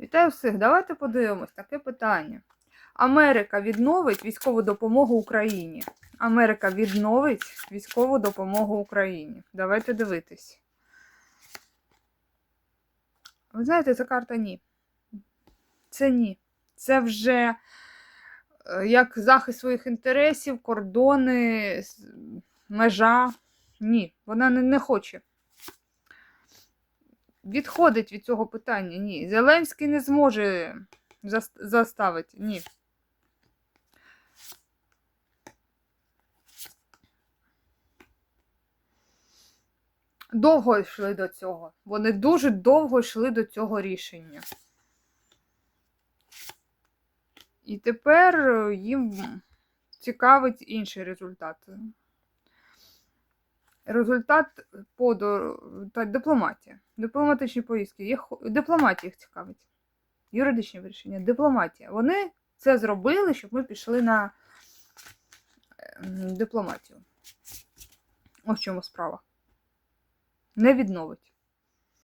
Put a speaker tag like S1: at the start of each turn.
S1: Вітаю всіх. Давайте подивимось таке питання. Америка відновить військову допомогу Україні. Америка відновить військову допомогу Україні. Давайте дивитись. Ви знаєте, ця карта ні. Це ні. Це вже е, як захист своїх інтересів, кордони, межа. Ні, вона не, не хоче. Відходить від цього питання. Ні. Зеленський не зможе заставити. Ні. Довго йшли до цього. Вони дуже довго йшли до цього рішення. І тепер е, їм цікавить інший результат. Результат по до... та дипломатія. Дипломатичні поїздки. Їх... Дипломатія їх цікавить. Юридичні вирішення. Дипломатія. Вони це зробили, щоб ми пішли на ем, дипломатію. Ось в чому справа. Не відновить.